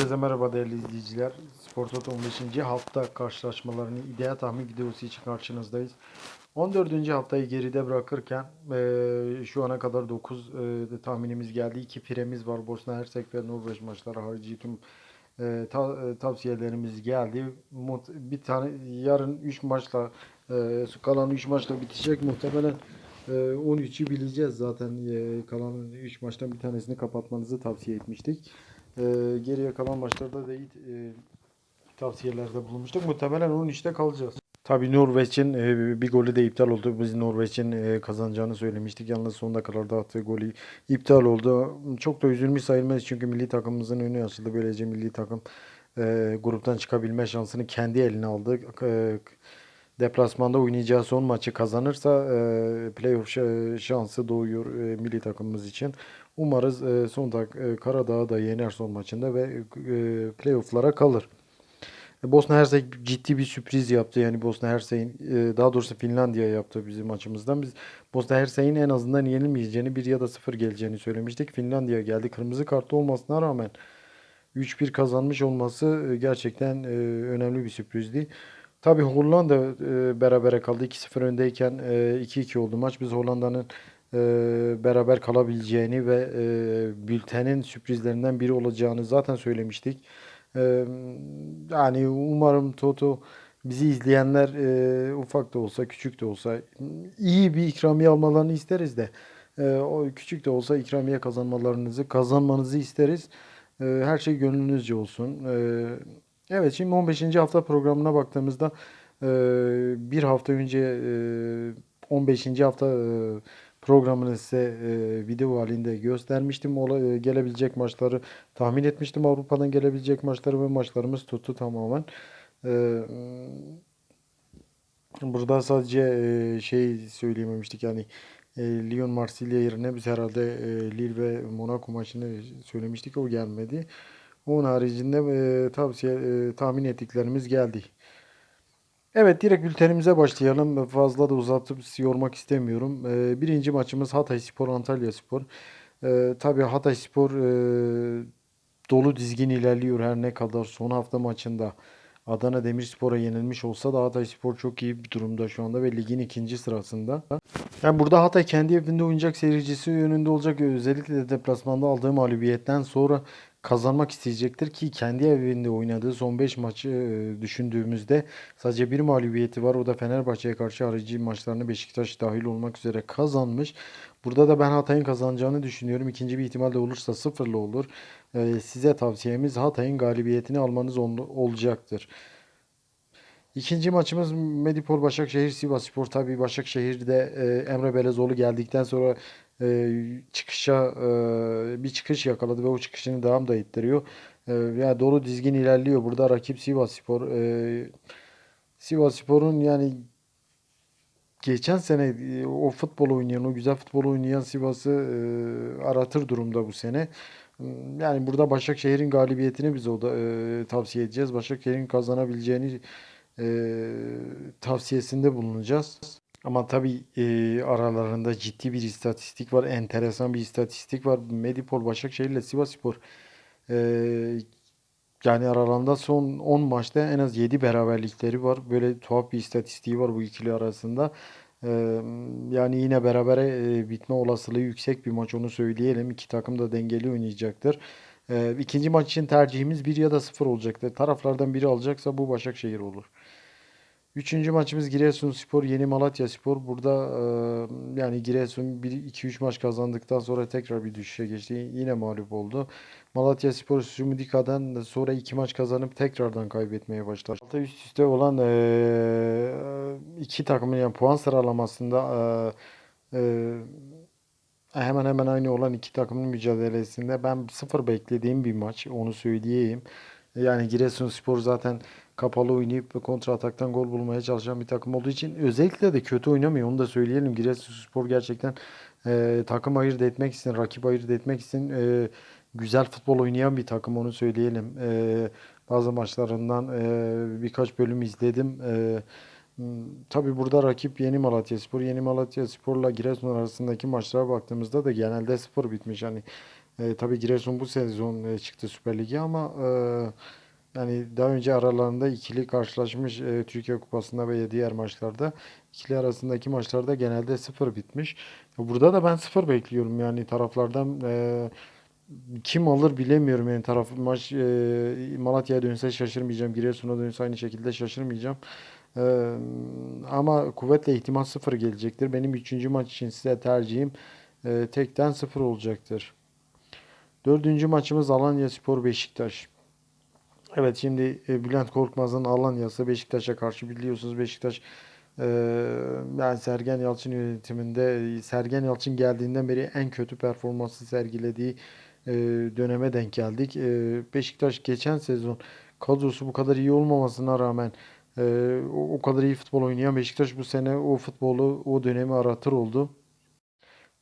Herkese merhaba değerli izleyiciler. Spor Toto 15. hafta karşılaşmalarını idea tahmin videosu için karşınızdayız. 14. haftayı geride bırakırken eee, şu ana kadar 9 tahminimiz geldi. 2 firemiz var. Bosna Hersek ve Norveç maçları harici tüm eee, ta- eee, tavsiyelerimiz geldi. Mut- Bir tane yarın 3 maçla eee, kalan 3 maçla bitecek muhtemelen. eee, 13'ü bileceğiz zaten. Eee, kalan 3 maçtan bir tanesini kapatmanızı tavsiye etmiştik. Ee, geriye kalan maçlarda da iyi e, tavsiyelerde bulunmuştuk. Muhtemelen onun işte kalacağız. Tabii Norveç'in e, bir golü de iptal oldu. Biz Norveç'in e, kazanacağını söylemiştik. Yalnız son dakikalarda attığı golü iptal oldu. Çok da üzülmüş sayılmaz çünkü milli takımımızın önü açıldı. Böylece milli takım e, gruptan çıkabilme şansını kendi eline aldı. E, deplasmanda oynayacağı son maçı kazanırsa e, playoff şa- şansı doğuyor e, milli takımımız için. Umarız e, son dak e, Karadağ'ı da yener son maçında ve e, playoff'lara kalır. E, Bosna Hersek ciddi bir sürpriz yaptı. Yani Bosna Hersek'in e, daha doğrusu Finlandiya yaptı bizim maçımızdan. Biz Bosna Hersek'in en azından yenilmeyeceğini, bir ya da sıfır geleceğini söylemiştik. Finlandiya geldi. Kırmızı kartlı olmasına rağmen 3-1 kazanmış olması e, gerçekten e, önemli bir sürprizdi. Tabii Hollanda e, berabere kaldı. 2-0 öndeyken e, 2-2 oldu maç. Biz Hollanda'nın e, beraber kalabileceğini ve e, bültenin sürprizlerinden biri olacağını zaten söylemiştik. E, yani umarım Toto bizi izleyenler e, ufak da olsa küçük de olsa iyi bir ikramiye almalarını isteriz de e, o küçük de olsa ikramiye kazanmalarınızı kazanmanızı isteriz. E, her şey gönlünüzce olsun. E, evet şimdi 15. hafta programına baktığımızda e, bir hafta önce e, 15. hafta e, programını size e, video halinde göstermiştim. Ola, e, gelebilecek maçları tahmin etmiştim. Avrupa'dan gelebilecek maçları ve maçlarımız tuttu tamamen. E, burada sadece e, şey söyleyememiştik yani e, Lyon Marsilya yerine biz herhalde e, Lille ve Monaco maçını söylemiştik. O gelmedi. Onun haricinde e, tavsiye e, tahmin ettiklerimiz geldi. Evet direkt bültenimize başlayalım. Fazla da uzatıp yormak istemiyorum. Ee, birinci maçımız Hatayspor Antalyaspor. Ee, tabii Hatayspor e, dolu dizgin ilerliyor her ne kadar son hafta maçında Adana Demirspor'a yenilmiş olsa da Hatayspor çok iyi bir durumda şu anda ve ligin ikinci sırasında. Yani burada Hatay kendi evinde oynayacak seyircisi önünde olacak. Özellikle de deplasmanda aldığı mağlubiyetten sonra kazanmak isteyecektir ki kendi evinde oynadığı son 5 maçı e, düşündüğümüzde sadece bir mağlubiyeti var. O da Fenerbahçe'ye karşı harici maçlarını Beşiktaş dahil olmak üzere kazanmış. Burada da ben Hatay'ın kazanacağını düşünüyorum. İkinci bir ihtimal de olursa sıfırlı olur. E, size tavsiyemiz Hatay'ın galibiyetini almanız ol- olacaktır. İkinci maçımız Medipol Başakşehir Sivasspor. Tabii Başakşehir'de e, Emre Belezoğlu geldikten sonra e, çıkışa e, bir çıkış yakaladı ve o çıkışını devam da ettiriyor. E, yani dolu dizgin ilerliyor. Burada rakip Sivasspor. E, Sivasspor'un yani geçen sene e, o futbol oynayan, o güzel futbol oynayan Sivas'ı aratır durumda bu sene. Yani burada Başakşehir'in galibiyetini biz o da tavsiye edeceğiz. Başakşehir'in kazanabileceğini tavsiyesinde bulunacağız. Ama tabii e, aralarında ciddi bir istatistik var. Enteresan bir istatistik var. Medipol Başakşehir ile Sivasspor e, yani aralarında son 10 maçta en az 7 beraberlikleri var. Böyle tuhaf bir istatistiği var bu ikili arasında. E, yani yine berabere e, bitme olasılığı yüksek bir maç onu söyleyelim. İki takım da dengeli oynayacaktır. E, ikinci maç için tercihimiz 1 ya da 0 olacaktır. Taraflardan biri alacaksa bu Başakşehir olur. Üçüncü maçımız Giresunspor, Yeni Malatyaspor. Burada e, yani Giresun 1-2-3 maç kazandıktan sonra tekrar bir düşüşe geçti. Yine mağlup oldu. Malatyaspor Sumudika'dan sonra 2 maç kazanıp tekrardan kaybetmeye başladı. Altı üst üste olan e, iki takımın yani puan sıralamasında e, e, hemen hemen aynı olan iki takımın mücadelesinde ben sıfır beklediğim bir maç onu söyleyeyim. Yani Giresunspor zaten kapalı oynayıp ve kontra ataktan gol bulmaya çalışan bir takım olduğu için özellikle de kötü oynamıyor. Onu da söyleyelim. Giresunspor gerçekten e, takım ayırt etmek için, rakip ayırt etmek için e, güzel futbol oynayan bir takım onu söyleyelim. E, bazı maçlarından e, birkaç bölüm izledim. E, m, tabii burada rakip Yeni Malatyaspor. Yeni Malatyaspor'la Giresun arasındaki maçlara baktığımızda da genelde sıfır bitmiş. Yani E, tabii Giresun bu sezon e, çıktı Süper Lig'e ama e, yani daha önce aralarında ikili karşılaşmış e, Türkiye Kupası'nda ve diğer maçlarda ikili arasındaki maçlarda genelde sıfır bitmiş. Burada da ben sıfır bekliyorum yani taraflardan e, kim alır bilemiyorum yani taraf maç e, Malatya'ya dönse şaşırmayacağım. Giresun'a dönse aynı şekilde şaşırmayacağım. E, ama kuvvetle ihtimal sıfır gelecektir. Benim üçüncü maç için size tercihim e, tekten sıfır olacaktır. Dördüncü maçımız Alanyaspor Beşiktaş. Evet şimdi e, Bülent Korkmaz'ın Alanya'sı Beşiktaş'a karşı biliyorsunuz Beşiktaş e, yani Sergen Yalçın yönetiminde Sergen Yalçın geldiğinden beri en kötü performansı sergilediği e, döneme denk geldik. Beşiktaş geçen sezon kadrosu bu kadar iyi olmamasına rağmen o kadar iyi futbol oynayan Beşiktaş bu sene o futbolu o dönemi aratır oldu.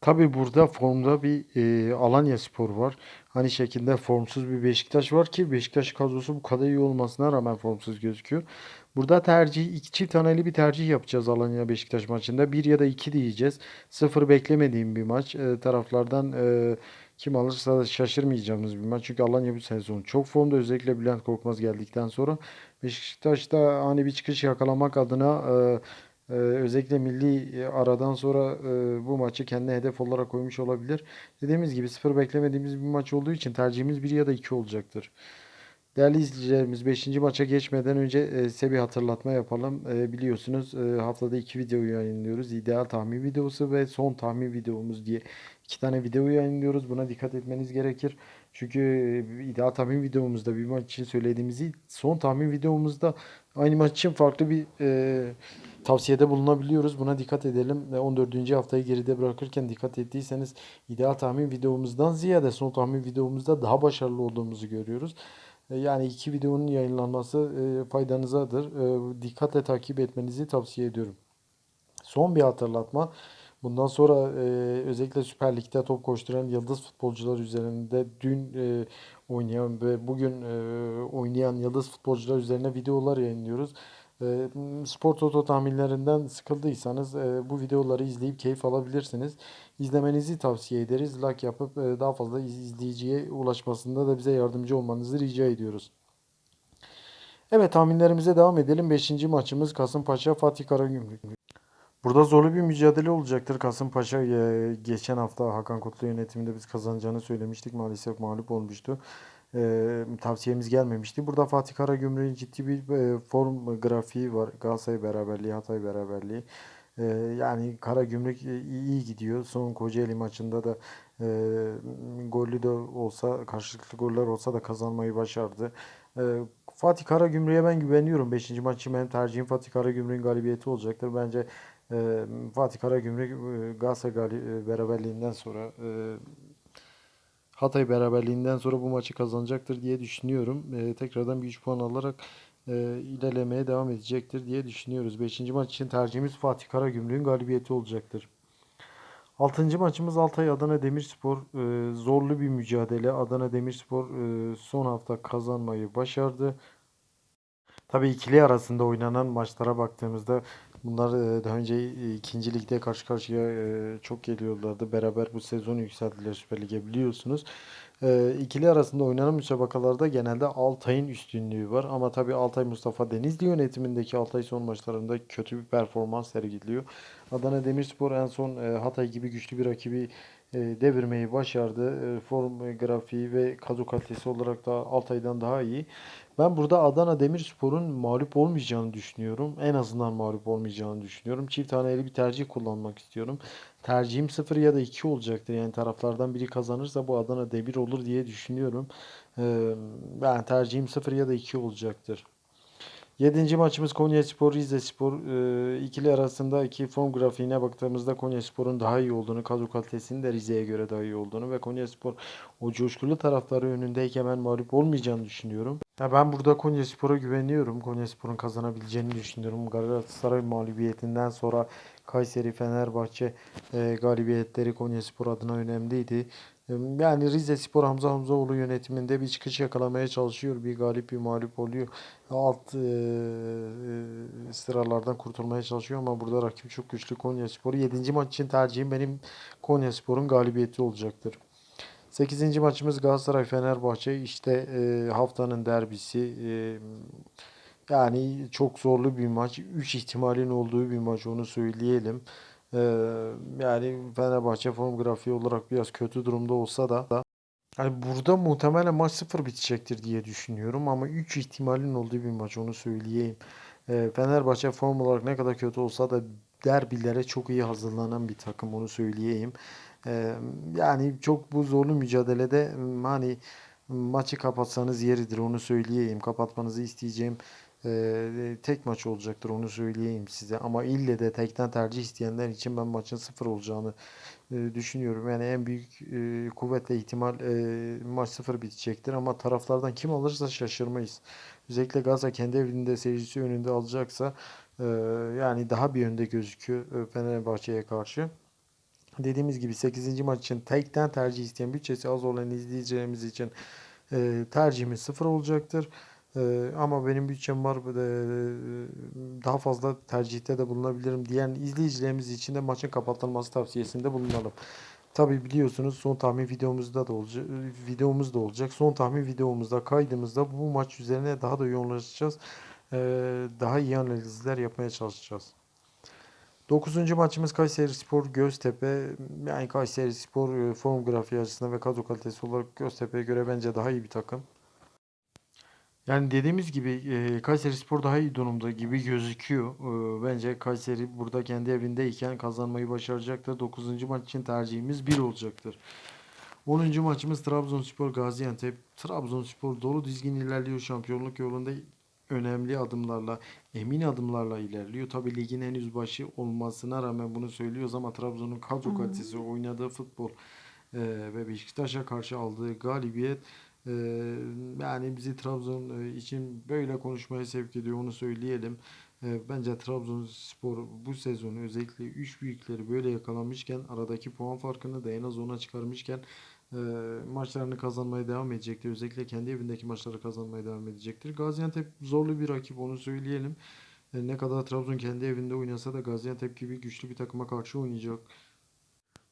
Tabii burada formda bir e, Alanyaspor var. Aynı şekilde formsuz bir Beşiktaş var ki Beşiktaş kadrosu bu kadar iyi olmasına rağmen formsuz gözüküyor. Burada tercih iki çift taneli bir tercih yapacağız Alanya Beşiktaş maçında. Bir ya da iki diyeceğiz. Sıfır beklemediğim bir maç. E, taraflardan e, kim alırsa da şaşırmayacağımız bir maç. Çünkü Alanya bu sezon çok formda. Özellikle Bülent Korkmaz geldikten sonra Beşiktaş'ta hani bir çıkış yakalamak adına e, ee, özellikle milli e, aradan sonra e, bu maçı kendi hedef olarak koymuş olabilir. Dediğimiz gibi sıfır beklemediğimiz bir maç olduğu için tercihimiz bir ya da 2 olacaktır. Değerli izleyicilerimiz beşinci maça geçmeden önce e, size bir hatırlatma yapalım. E, biliyorsunuz e, haftada iki video yayınlıyoruz. İdeal tahmin videosu ve son tahmin videomuz diye iki tane video yayınlıyoruz. Buna dikkat etmeniz gerekir. Çünkü e, ideal tahmin videomuzda bir maç için söylediğimizi son tahmin videomuzda aynı maç için farklı bir e, tavsiyede bulunabiliyoruz. Buna dikkat edelim. Ve 14. haftayı geride bırakırken dikkat ettiyseniz ideal tahmin videomuzdan ziyade son tahmin videomuzda daha başarılı olduğumuzu görüyoruz. E, Yani iki videonun yayınlanması e, faydanızadır. E, Dikkatle takip etmenizi tavsiye ediyorum. Son bir hatırlatma. Bundan sonra özellikle Süper Lig'de top koşturan yıldız futbolcular üzerinde dün oynayan ve bugün oynayan yıldız futbolcular üzerine videolar yayınlıyoruz. E, Spor Toto tahminlerinden sıkıldıysanız e, bu videoları izleyip keyif alabilirsiniz. İzlemenizi tavsiye ederiz. Like yapıp e, daha fazla iz- izleyiciye ulaşmasında da bize yardımcı olmanızı rica ediyoruz. Evet tahminlerimize devam edelim. Beşinci maçımız Kasımpaşa Fatih Karagümrük. Burada zorlu bir mücadele olacaktır. Kasımpaşa e, geçen hafta Hakan Kutlu yönetiminde biz kazanacağını söylemiştik. Maalesef mağlup olmuştu. E, tavsiyemiz gelmemişti. Burada Fatih Karagümrük'ün ciddi bir e, form grafiği var. Galatasaray beraberliği, Hatay beraberliği. E, yani Karagümrük e, iyi gidiyor. Son Kocaeli maçında da e, gollü de olsa, karşılıklı goller olsa da kazanmayı başardı. E, Fatih Karagümrük'e ben güveniyorum. Beşinci maç için benim tercihim Fatih Karagümrük'ün galibiyeti olacaktır. Bence e, Fatih Karagümrük e, Galatasaray e, beraberliğinden sonra e, Hatay beraberliğinden sonra bu maçı kazanacaktır diye düşünüyorum. E, tekrardan bir 3 puan alarak e, ilerlemeye devam edecektir diye düşünüyoruz. Beşinci maç için tercihimiz Fatih Karagümrük'ün galibiyeti olacaktır. Altıncı maçımız Altay Adana Demirspor. E, zorlu bir mücadele. Adana Demirspor e, son hafta kazanmayı başardı. Tabii ikili arasında oynanan maçlara baktığımızda bunlar e, daha önce e, ikinci ligde karşı karşıya e, çok geliyorlardı. Beraber bu sezon yükseldiler Süper Lig'e biliyorsunuz. İkili arasında oynanan müsabakalarda genelde Altay'ın üstünlüğü var. Ama tabii Altay Mustafa Denizli yönetimindeki Altay son maçlarında kötü bir performans sergiliyor. Adana Demirspor en son Hatay gibi güçlü bir rakibi devirmeyi başardı. Form grafiği ve kadro kalitesi olarak da Altay'dan daha iyi. Ben burada Adana Demirspor'un mağlup olmayacağını düşünüyorum. En azından mağlup olmayacağını düşünüyorum. Çift taneli bir tercih kullanmak istiyorum. Tercihim 0 ya da 2 olacaktır. Yani taraflardan biri kazanırsa bu Adana Demir olur diye düşünüyorum. Ee, ben tercihim 0 ya da 2 olacaktır. Yedinci maçımız Konyaspor Rizespor. Ee, ikili arasındaki form grafiğine baktığımızda Konyaspor'un daha iyi olduğunu, kadro kalitesinin de Rize'ye göre daha iyi olduğunu ve Konyaspor o coşkulu taraftarı önündeyken ben mağlup olmayacağını düşünüyorum. Ya ben burada Konyaspor'a güveniyorum. Konyaspor'un kazanabileceğini düşünüyorum. Galatasaray mağlubiyetinden sonra Kayseri, Fenerbahçe e, galibiyetleri Konyaspor adına önemliydi. Yani Rizespor Hamza Hamzaoğlu yönetiminde bir çıkış yakalamaya çalışıyor. Bir galip bir mağlup oluyor. Alt e, e, sıralardan kurtulmaya çalışıyor ama burada rakip çok güçlü Konyaspor. 7. maç için tercihim benim Konyaspor'un galibiyeti olacaktır. 8. maçımız Galatasaray Fenerbahçe. İşte e, haftanın derbisi. E, yani çok zorlu bir maç. 3 ihtimalin olduğu bir maç onu söyleyelim. E, yani Fenerbahçe form grafiği olarak biraz kötü durumda olsa da yani burada muhtemelen maç 0 bitecektir diye düşünüyorum ama 3 ihtimalin olduğu bir maç onu söyleyeyim. E, Fenerbahçe form olarak ne kadar kötü olsa da derbilere çok iyi hazırlanan bir takım onu söyleyeyim. E, yani çok bu zorlu mücadelede m, hani maçı kapatsanız yeridir onu söyleyeyim. Kapatmanızı isteyeceğim e, tek maç olacaktır onu söyleyeyim size. Ama ille de tekten tercih isteyenler için ben maçın 0 olacağını e, düşünüyorum. Yani en büyük e, kuvvetle ihtimal e, maç 0 bitecektir ama taraflardan kim alırsa şaşırmayız. Özellikle Galatasaray kendi evinde seyircisi önünde alacaksa e, yani daha bir önde gözüküyor e, Fenerbahçe'ye karşı. Dediğimiz gibi 8. maç için tekten tercih isteyen bütçesi az olan izleyicilerimiz için e, tercihimiz 0 olacaktır. E, ama benim bütçem var e, daha fazla tercihte de bulunabilirim diyen izleyicilerimiz için de maçın kapatılması tavsiyesinde bulunalım. Tabi biliyorsunuz son tahmin videomuzda da olacak, videomuz da olacak. Son tahmin videomuzda kaydımızda bu maç üzerine daha da yoğunlaşacağız. E, daha iyi analizler yapmaya çalışacağız. Dokuzuncu maçımız Kayserispor Göztepe. Yani Kayserispor e, form grafiği açısından ve kadro kalitesi olarak Göztepe'ye göre bence daha iyi bir takım. Yani dediğimiz gibi e, Kayserispor daha iyi durumda gibi gözüküyor. E, bence Kayseri burada kendi evindeyken kazanmayı başaracaktır. Dokuzuncu maç için tercihimiz 1 olacaktır. Onuncu maçımız Trabzonspor Gaziantep. Trabzonspor dolu dizgin ilerliyor şampiyonluk yolunda önemli adımlarla, emin adımlarla ilerliyor. Tabii ligin henüz başı olmasına rağmen bunu söylüyoruz ama Trabzon'un kadro kalitesi, oynadığı futbol e, ve Beşiktaş'a karşı aldığı galibiyet yani bizi Trabzon e, için böyle konuşmaya sevk ediyor onu söyleyelim. E, bence Trabzonspor bu sezonu özellikle 3 büyükleri böyle yakalamışken aradaki puan farkını da en az 10'a çıkarmışken e, maçlarını kazanmaya devam edecektir. Özellikle kendi evindeki maçları kazanmaya devam edecektir. Gaziantep zorlu bir rakip onu söyleyelim. E, ne kadar Trabzon kendi evinde oynasa da Gaziantep gibi güçlü bir takıma karşı oynayacak.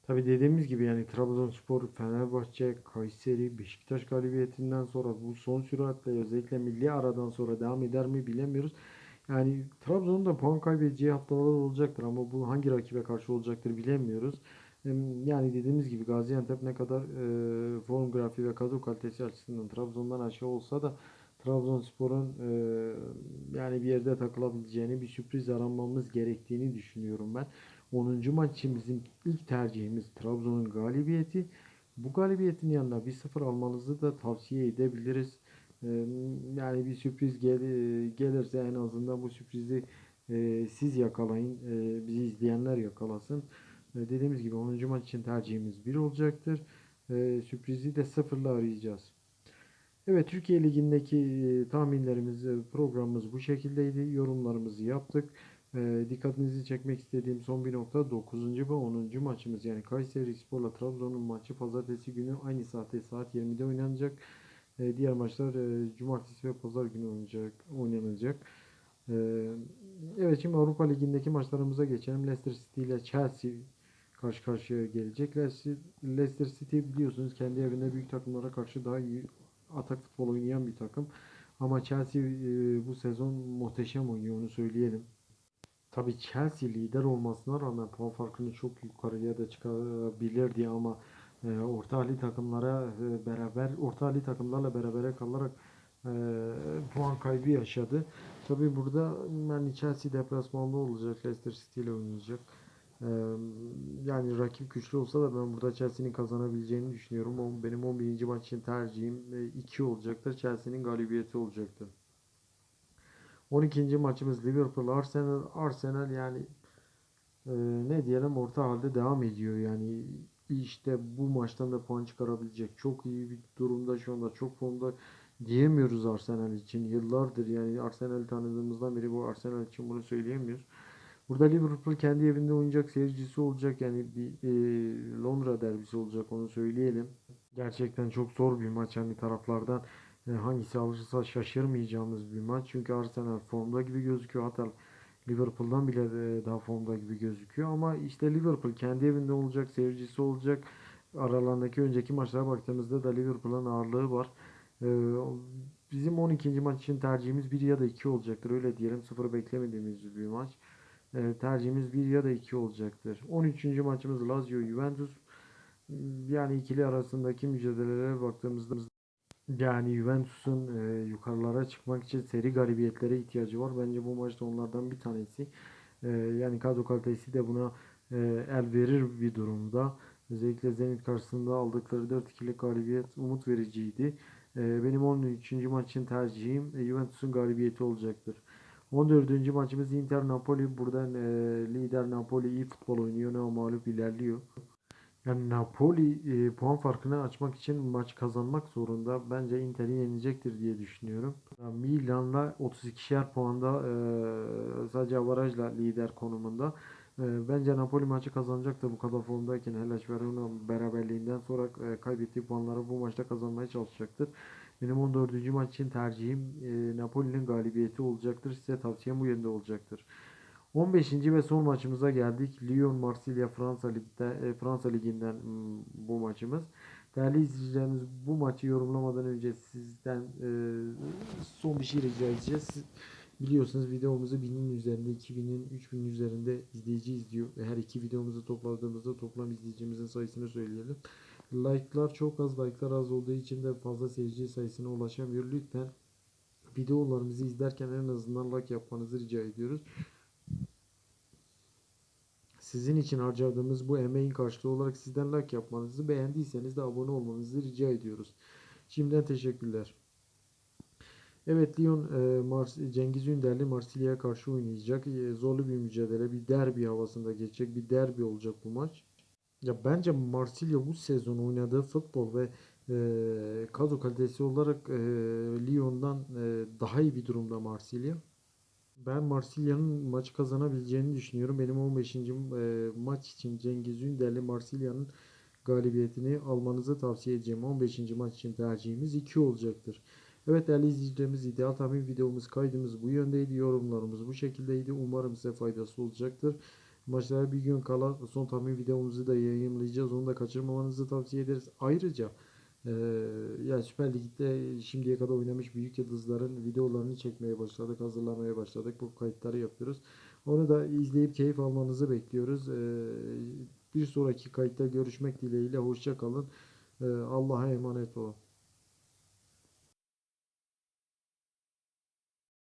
Tabi dediğimiz gibi yani Trabzonspor, Fenerbahçe, Kayseri, Beşiktaş galibiyetinden sonra bu son süratle özellikle milli aradan sonra devam eder mi bilemiyoruz. Yani Trabzon'un da puan kaybedeceği haftalar olacaktır ama bu hangi rakibe karşı olacaktır bilemiyoruz. Em, Yani dediğimiz gibi Gaziantep ne kadar e, form grafiği ve kadro kalitesi açısından Trabzon'dan aşağı olsa da Trabzonspor'un e, yani bir yerde takılabileceğini, bir sürpriz aranmamız gerektiğini düşünüyorum ben. Onuncu maç için bizim ilk tercihimiz Trabzon'un galibiyeti. Bu galibiyetin yanına bir sıfır almanızı da tavsiye edebiliriz. E, Yani bir sürpriz gel gelirse en azından bu sürprizi e, siz yakalayın, e, bizi izleyenler yakalasın. E, Dediğimiz gibi onuncu maç için tercihimiz bir olacaktır. E, sürprizi de sıfırla arayacağız. Evet Türkiye Ligi'ndeki e, tahminlerimiz, e, programımız bu şekildeydi. Yorumlarımızı yaptık. E, dikkatinizi çekmek istediğim son bir nokta 9. ve 10. maçımız yani Kayserispor'la Trabzon'un maçı pazartesi günü aynı saatte saat 20'de oynanacak. E, diğer maçlar e, cumartesi ve pazar günü oynanacak. oynanacak. E, evet şimdi Avrupa Ligi'ndeki maçlarımıza geçelim. Leicester City ile Chelsea karşı karşıya gelecek. Leicester City biliyorsunuz kendi evinde büyük takımlara karşı daha iyi atak futbol oynayan bir takım. Ama Chelsea e, bu sezon muhteşem oynuyor onu söyleyelim. Tabii Chelsea lider olmasına rağmen puan farkını çok yukarıya da çıkarabilirdi ama e, orta halli takımlara e, beraber orta halli takımlarla berabere kalarak e, puan kaybı yaşadı. Tabii burada yani Chelsea deplasmanda olacak, Leicester City ile oynayacak. E, yani rakip güçlü olsa da ben burada Chelsea'nin kazanabileceğini düşünüyorum. Benim 11. maç için tercihim 2 olacaktır. Chelsea'nin galibiyeti olacaktır. 12. maçımız Liverpool Arsenal. Arsenal yani e, ne diyelim orta halde devam ediyor. Yani işte bu maçtan da puan çıkarabilecek çok iyi bir durumda şu anda çok formda diyemiyoruz Arsenal için. Yıllardır yani Arsenal'i tanıdığımızdan beri bu Arsenal için bunu söyleyemiyoruz. Burada Liverpool kendi evinde oynayacak seyircisi olacak yani bir e, Londra derbisi olacak onu söyleyelim. Gerçekten çok zor bir maç hani taraflardan hangisi alırsa şaşırmayacağımız bir maç. Çünkü Arsenal formda gibi gözüküyor. Hatta Liverpool'dan bile e, daha formda gibi gözüküyor. Ama işte Liverpool kendi evinde olacak, seyircisi olacak. aralarındaki önceki maçlara baktığımızda da Liverpool'un ağırlığı var. E, bizim 12. maç için tercihimiz 1 ya da 2 olacaktır. Öyle diyelim. 0 beklemediğimiz bir maç. E, tercihimiz 1 ya da 2 olacaktır. 13. maçımız Lazio Juventus. Yani ikili arasındaki mücadelelere baktığımızda yani Juventus'un e, yukarılara çıkmak için seri galibiyetlere ihtiyacı var. Bence bu maçta onlardan bir tanesi. E, yani kadro kalitesi de buna e, el verir bir durumda. Özellikle Zenit karşısında aldıkları 4-2'lik galibiyet umut vericiydi. E, benim 13. maç için tercihim e, Juventus'un galibiyeti olacaktır. 14. maçımız Inter Napoli. Buradan e, lider Napoli iyi futbol oynuyor ama mağlup ilerliyor. Yani Napoli e, puan farkını açmak için maç kazanmak zorunda. Bence Inter'i yenecektir diye düşünüyorum. Milan'la 32'şer puanda e, sadece avarajla lider konumunda. E, bence Napoli maçı kazanacaktır bu kadar formdayken. Hellas Verona beraberliğinden sonra e, kaybettiği puanları bu maçta kazanmaya çalışacaktır. Benim 14. maç için tercihim e, Napoli'nin galibiyeti olacaktır. Size tavsiyem bu yönde olacaktır. 15. ve son maçımıza geldik. Lyon Marsilya Fransa Lig'de e, Fransa Ligi'nden bu maçımız. Değerli izleyicilerimiz bu maçı yorumlamadan önce sizden e, son bir şey rica edeceğiz. Siz biliyorsunuz videomuzu 1000'in üzerinde, 2000'in, 3000'in üzerinde izleyici izliyor. Ve her iki videomuzu topladığımızda toplam izleyicimizin sayısını söyleyelim. Like'lar çok az, like'lar az olduğu için de fazla seyirci sayısına ulaşamıyor. Lütfen videolarımızı izlerken en azından like yapmanızı rica ediyoruz. Sizin için harcadığımız bu emeğin karşılığı olarak sizden like yapmanızı, beğendiyseniz de abone olmanızı rica ediyoruz. Şimdiden teşekkürler. Evet Lyon e, Mars, Cengiz Ünder'li Marsilya'ya karşı oynayacak. E, zorlu bir mücadele, bir derbi havasında geçecek. Bir derbi olacak bu maç. Ya bence Marsilya bu sezon oynadığı futbol ve e, kadro kalitesi olarak e, Lyon'dan e, daha iyi bir durumda Marsilya. Ben Marsilya'nın maçı kazanabileceğini düşünüyorum. Benim 15. e, maç için Cengiz Ünder'le Marsilya'nın galibiyetini almanızı tavsiye edeceğim. 15. maç için tercihimiz 2 olacaktır. Evet değerli izleyicilerimiz ideal tahmin videomuz kaydımız bu yöndeydi. Yorumlarımız bu şekildeydi. Umarım size faydası olacaktır. Maçlara bir gün kala son tahmin videomuzu da yayınlayacağız. Onu da kaçırmamanızı tavsiye ederiz. Ayrıca ee, Süper Lig'de şimdiye kadar oynamış büyük yıldızların videolarını çekmeye başladık, hazırlamaya başladık. Bu kayıtları yapıyoruz. Onu da izleyip keyif almanızı bekliyoruz. Ee, bir sonraki kayıtta görüşmek dileğiyle. Hoşça kalın. Ee, Allah'a emanet olun.